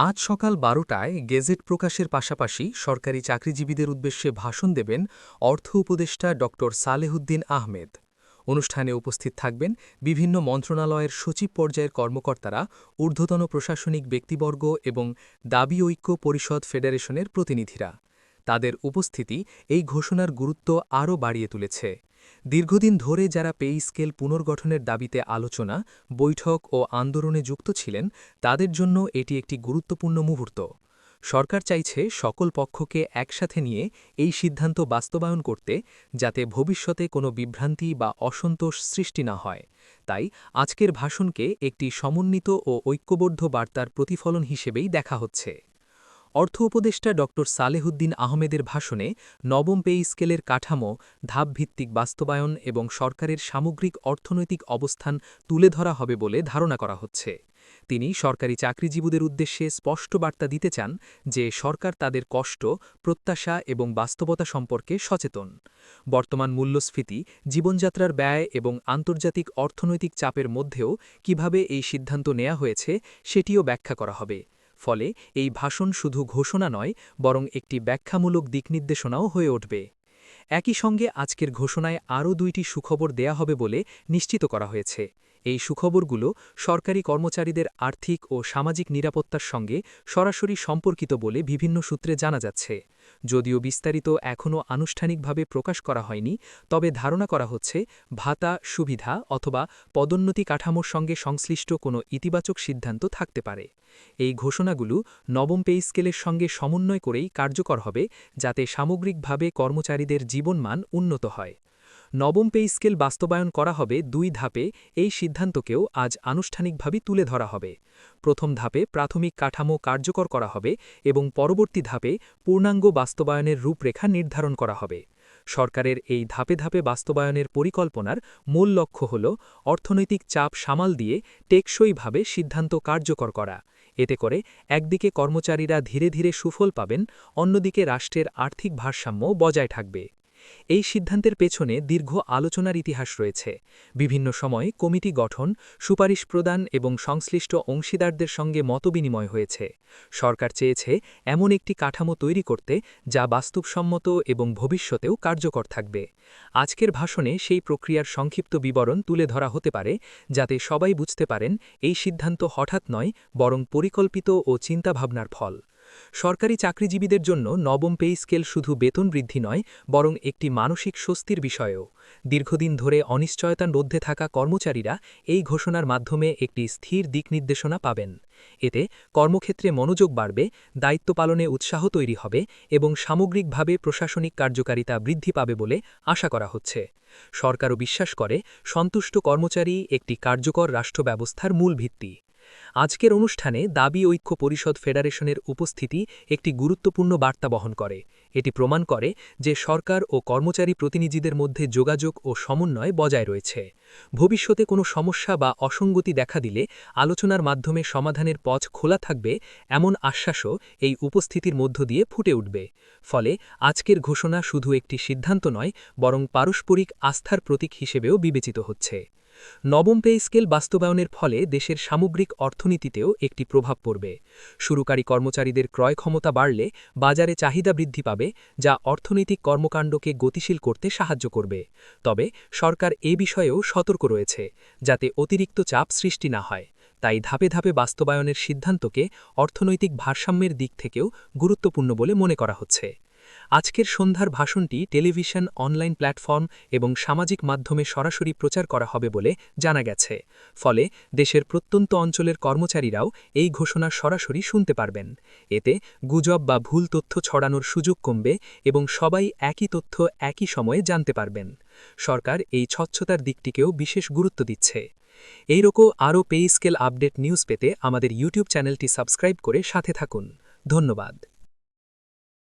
আজ সকাল বারোটায় গেজেট প্রকাশের পাশাপাশি সরকারি চাকরিজীবীদের উদ্দেশ্যে ভাষণ দেবেন অর্থ উপদেষ্টা ড. সালেহুদ্দিন আহমেদ। অনুষ্ঠানে উপস্থিত থাকবেন বিভিন্ন মন্ত্রণালয়ের সচিব পর্যায়ের কর্মকর্তারা, ঊর্ধ্বতন প্রশাসনিক ব্যক্তিবর্গ এবং দাবি ঐক্য পরিষদ ফেডারেশনের প্রতিনিধিরা। তাদের উপস্থিতি এই ঘোষণার গুরুত্ব আরও বাড়িয়ে তুলেছে। দীর্ঘদিন ধরে যারা পেই স্কেল পুনর্গঠনের দাবিতে আলোচনা, বৈঠক ও আন্দোলনে যুক্ত ছিলেন, তাদের জন্য এটি একটি গুরুত্বপূর্ণ মুহূর্ত। সরকার চাইছে সকল পক্ষকে একসাথে নিয়ে এই সিদ্ধান্ত বাস্তবায়ন করতে, যাতে ভবিষ্যতে কোনো বিভ্রান্তি বা অসন্তোষ সৃষ্টি না হয়। তাই আজকের ভাষণকে একটি সমন্বিত ও ঐক্যবদ্ধ বার্তার প্রতিফলন হিসেবেই দেখা হচ্ছে। অর্থ উপদেষ্টা ড সালেহুদ্দিন আহমেদের ভাষণে নবম পে স্কেলের কাঠামো, ধাপভিত্তিক বাস্তবায়ন এবং সরকারের সামগ্রিক অর্থনৈতিক অবস্থান তুলে ধরা হবে বলে ধারণা করা হচ্ছে। তিনি সরকারি চাকরিজীবীদের উদ্দেশ্যে স্পষ্ট বার্তা দিতে চান যে সরকার তাদের কষ্ট, প্রত্যাশা এবং বাস্তবতা সম্পর্কে সচেতন। বর্তমান মূল্যস্ফীতি, জীবনযাত্রার ব্যয় এবং আন্তর্জাতিক অর্থনৈতিক চাপের মধ্যেও কীভাবে এই সিদ্ধান্ত নেওয়া হয়েছে সেটিও ব্যাখ্যা করা হবে। ফলে এই ভাষণ শুধু ঘোষণা নয়, বরং একটি ব্যাখ্যামূলক দিকনির্দেশনাও হয়ে উঠবে। একই সঙ্গে আজকের ঘোষণায় আরও দুইটি সুখবর দেয়া হবে বলে নিশ্চিত করা হয়েছে। এই সুখবরগুলো সরকারি কর্মচারীদের আর্থিক ও সামাজিক নিরাপত্তার সঙ্গে সরাসরি সম্পর্কিত বলে বিভিন্ন সূত্রে জানা যাচ্ছে। যদিও বিস্তারিত এখনও আনুষ্ঠানিকভাবে প্রকাশ করা হয়নি, তবে ধারণা করা হচ্ছে ভাতা, সুবিধা অথবা পদোন্নতি কাঠামোর সঙ্গে সংশ্লিষ্ট কোনো ইতিবাচক সিদ্ধান্ত থাকতে পারে। এই ঘোষণাগুলো নবম পে স্কেলের সঙ্গে সমন্বয় করেই কার্যকর হবে, যাতে সামগ্রিকভাবে কর্মচারীদের জীবনমান উন্নত হয়। নবম পে স্কেল বাস্তবায়ন করা হবে দুই ধাপে, এই সিদ্ধান্তকেও আজ আনুষ্ঠানিকভাবে তুলে ধরা হবে। প্রথম ধাপে প্রাথমিক কাঠামো কার্যকর করা হবে এবং পরবর্তী ধাপে পূর্ণাঙ্গ বাস্তবায়নের রূপরেখা নির্ধারণ করা হবে। সরকারের এই ধাপে ধাপে বাস্তবায়নের পরিকল্পনার মূল লক্ষ্য হল অর্থনৈতিক চাপ সামাল দিয়ে টেকসইভাবে সিদ্ধান্ত কার্যকর করা। এতে করে একদিকে কর্মচারীরা ধীরে ধীরে সুফল পাবেন, অন্যদিকে রাষ্ট্রের আর্থিক ভারসাম্য বজায় থাকবে। এই সিদ্ধান্তের পেছনে দীর্ঘ আলোচনার ইতিহাস রয়েছে। বিভিন্ন সময় কমিটি গঠন, সুপারিশ প্রদান এবং সংশ্লিষ্ট অংশীদারদের সঙ্গে মতবিনিময় হয়েছে। সরকার চেয়েছে এমন একটি কাঠামো তৈরি করতে, যা বাস্তবসম্মত এবং ভবিষ্যতেও কার্যকর থাকবে। আজকের ভাষণে সেই প্রক্রিয়ার সংক্ষিপ্ত বিবরণ তুলে ধরা হতে পারে, যাতে সবাই বুঝতে পারেন এই সিদ্ধান্ত হঠাৎ নয়, বরং পরিকল্পিত ও চিন্তাভাবনার ফল। সরকারি চাকরিজীবীদের জন্য নবম পে স্কেল শুধু বেতন বৃদ্ধি নয়, বরং একটি মানসিক স্বস্তির বিষয়েও। দীর্ঘদিন ধরে অনিশ্চয়তার মধ্যে থাকা কর্মচারীরা এই ঘোষণার মাধ্যমে একটি স্থির দিক নির্দেশনা পাবেন। এতে কর্মক্ষেত্রে মনোযোগ বাড়বে, দায়িত্ব পালনে উৎসাহ তৈরি হবে এবং সামগ্রিকভাবে প্রশাসনিক কার্যকারিতা বৃদ্ধি পাবে বলে আশা করা হচ্ছে। সরকারও বিশ্বাস করে, সন্তুষ্ট কর্মচারী একটি কার্যকর রাষ্ট্র ব্যবস্থার মূল ভিত্তি। আজকের অনুষ্ঠানে দাবি ঐক্য পরিষদ ফেডারেশনের উপস্থিতি একটি গুরুত্বপূর্ণ বার্তা বহন করে। এটি প্রমাণ করে যে সরকার ও কর্মচারী প্রতিনিধিদের মধ্যে যোগাযোগ ও সমন্বয় বজায় রয়েছে। ভবিষ্যতে কোনো সমস্যা বা অসঙ্গতি দেখা দিলে আলোচনার মাধ্যমে সমাধানের পথ খোলা থাকবে এমন আশ্বাসও এই উপস্থিতির মধ্য দিয়ে ফুটে উঠবে। ফলে আজকের ঘোষণা শুধু একটি সিদ্ধান্ত নয়, বরং পারস্পরিক আস্থার প্রতীক হিসেবেও বিবেচিত হচ্ছে। নবম পে স্কেল বাস্তবায়নের ফলে দেশের সামগ্রিক অর্থনীতিতেও একটি প্রভাব পড়বে। শুরুকারী কর্মচারীদের ক্রয় ক্ষমতা বাড়লে বাজারে চাহিদা বৃদ্ধি পাবে, যা অর্থনৈতিক কর্মকাণ্ডকে গতিশীল করতে সাহায্য করবে। তবে সরকার এ বিষয়েও সতর্ক রয়েছে, যাতে অতিরিক্ত চাপ সৃষ্টি না হয়। তাই ধাপে ধাপে বাস্তবায়নের সিদ্ধান্তকে অর্থনৈতিক ভারসাম্যের দিক থেকেও গুরুত্বপূর্ণ বলে মনে করা হচ্ছে। আজকের সন্ধ্যার ভাষণটি টেলিভিশন, অনলাইন প্ল্যাটফর্ম এবং সামাজিক মাধ্যমে সরাসরি প্রচার করা হবে বলে জানা গেছে। ফলে দেশের প্রত্যন্ত অঞ্চলের কর্মচারীরাও এই ঘোষণা সরাসরি শুনতে পারবেন। এতে গুজব বা ভুল তথ্য ছড়ানোর সুযোগ কমবে এবং সবাই একই তথ্য একই সময়ে জানতে পারবেন। সরকার এই স্বচ্ছতার দিকটিকেও বিশেষ গুরুত্ব দিচ্ছে। এইরকম আরও পে স্কেল আপডেট নিউজ পেতে আমাদের ইউটিউব চ্যানেলটি সাবস্ক্রাইব করে সাথে থাকুন। ধন্যবাদ।